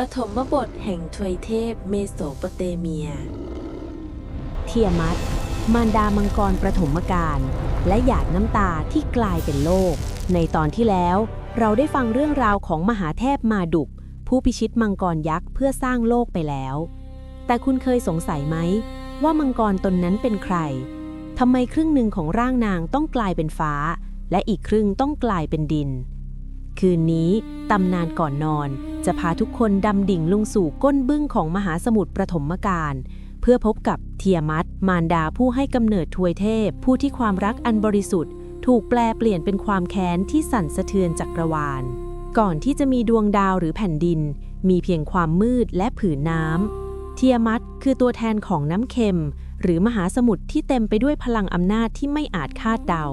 ปฐมบทแห่งทวยเทพเมโสโปเตเมีย เทียมัตมารดามังกรประถมกาลและหยาดน้ำตาที่กลายเป็นโลก ในตอนที่แล้วเราได้ฟังเรื่องราวของมหาเทพมาดุก ผู้พิชิตมังกรยักษ์เพื่อสร้างโลกไปแล้ว แต่คุณเคยสงสัยไหม ว่ามังกรตนนั้นเป็นใครทำไมครึ่งหนึ่งของร่างนางต้องกลายเป็นฟ้า และอีกครึ่งต้องกลายเป็นดิน คืนนี้ ตำนานก่อนนอน จะพาทุกคนดำดิ่งลงสู่ก้นบึ้งของมหาสมุทรประถมกาลเพื่อพบกับเทียมัตมารดาผู้ให้กำเนิดทวยเทพ ผู้ที่ความรักอันบริสุทธิ์ ถูกแปลเปลี่ยนเป็นความแค้นที่สั่นสะเทือนจักรวาล ก่อนที่จะมีดวงดาวหรือแผ่นดิน มีเพียงความมืดและผืนน้ำเทียมัตคือตัวแทนของน้ำเค็ม หรือมหาสมุทรที่เต็มไปด้วยพลังอำนาจที่ไม่อาจคาดเดา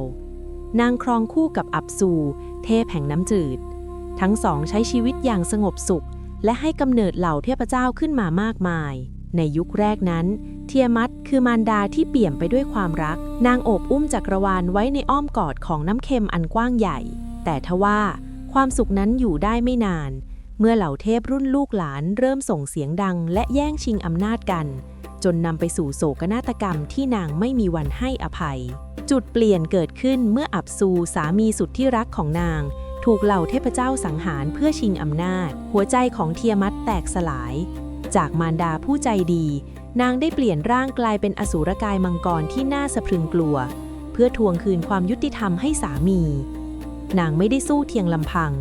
นางครองคู่กับอับซูเทพแห่งน้ำจืด ทั้งสองใช้ชีวิตอย่างสงบสุข และให้กำเนิดเหล่าเทพเจ้าขึ้นมามากมาย ในยุคแรกนั้น เทียมัตคือมารดาที่เปี่ยมไปด้วยความรัก นางโอบอุ้มจักรวาลไว้ในอ้อมกอดของน้ำเค็มอันกว้างใหญ่ แต่ทว่าความสุขนั้นอยู่ได้ไม่นาน เมื่อเหล่าเทพรุ่นลูกหลานเริ่มส่งเสียงดังและแย่งชิงอำนาจกัน จนนำไปสู่โศกนาฏกรรมที่นางไม่มีวันให้อภัย จุดเปลี่ยนเกิดขึ้นเมื่ออับซูสามีสุดที่รักของนาง ถูกเหล่าเทพเจ้าสังหารเพื่อชิงอำนาจ หัวใจของเทียมัตแตกสลาย จากมารดาผู้ใจดี นางได้เปลี่ยนร่างกลายเป็นอสูรกายมังกรที่น่าสะพรึงกลัว เพื่อทวงคืนความยุติธรรมให้สามี นางไม่ได้สู้เทียงลำพัง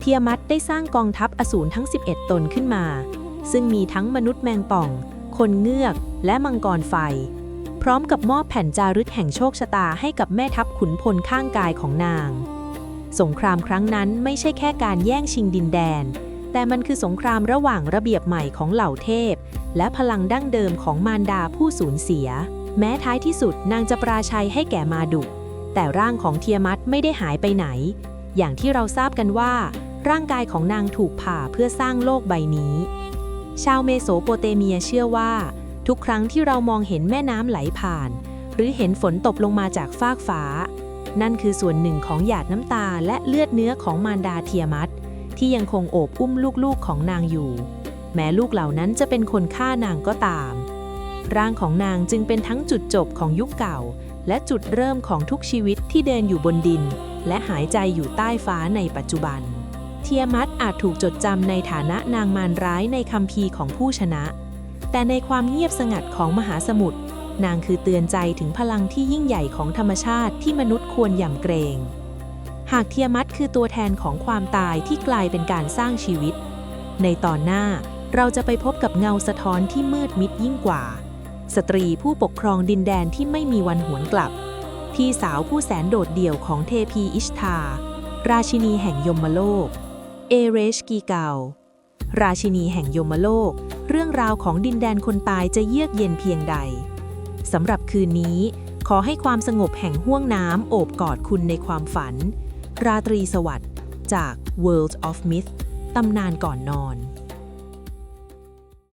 เทียมัตได้สร้างกองทัพอสูรทั้ง 11 ตนขึ้นมา ซึ่งมีทั้งมนุษย์แมงป่อง คนเงือก และมังกรไฟ พร้อมกับมอบแผ่นจารึกแห่งโชคชะตาให้กับแม่ทัพขุนพลข้างกายของนาง สงครามครั้งนั้นไม่ใช่แค่การแย่งชิงดินแดน แต่มันคือสงครามระหว่างระเบียบใหม่ของเหล่าเทพ และพลังดั้งเดิมของมารดาผู้สูญเสีย แม้ท้ายที่สุดนางจะปราชัยให้แก่มาดุ แต่ร่างของเทียมัตไม่ได้หายไปไหน อย่างที่เราทราบกันว่า ร่างกายของนางถูกผ่าเพื่อสร้างโลกใบนี้ ชาวเมโสโปเตเมียเชื่อว่า ทุกครั้งที่เรามองเห็นแม่น้ำไหลผ่าน หรือเห็นฝนตกลงมาจากฟากฟ้า นั่นคือส่วนหนึ่งของหยาดน้ำตาและเลือดเนื้อของมารดาเทียมัตที่ยังคงโอบอุ้มลูกๆของนางอยู่ แม้ลูกเหล่านั้นจะเป็นคนฆ่านางก็ตาม ร่างของนางจึงเป็นทั้งจุดจบของยุคเก่า และจุดเริ่มของทุกชีวิตที่เดินอยู่บนดิน และหายใจอยู่ใต้ฟ้าในปัจจุบัน เทียมัตอาจถูกจดจำในฐานะนางมารร้ายในคัมภีร์ของผู้ชนะ แต่ในความเงียบสงัดของมหาสมุทรนางคือเตือนใจถึงพลังที่ยิ่งใหญ่ของธรรมชาติที่มนุษย์ควรย่ำเกรง หากเทียมัตคือตัวแทนของความตายที่กลายเป็นการสร้างชีวิต ในตอนหน้าเราจะไปพบกับเงาสะท้อนที่มืดมิดยิ่งกว่า สตรีผู้ปกครองดินแดนที่ไม่มีวันหวนกลับ พี่สาวผู้แสนโดดเดี่ยวของเทพีอิชทา ราชินีแห่งยมโลก เอเรชกีเการาชินีแห่งยมโลก เรื่องราวของดินแดนคนตายจะเยือกเย็นเพียงใดสำหรับคืนนี้ขอให้ความสงบแห่งห้วงน้ำโอบกอดคุณในความฝัน ราตรีสวัสดิ์จาก World of Myth ตำนานก่อนนอน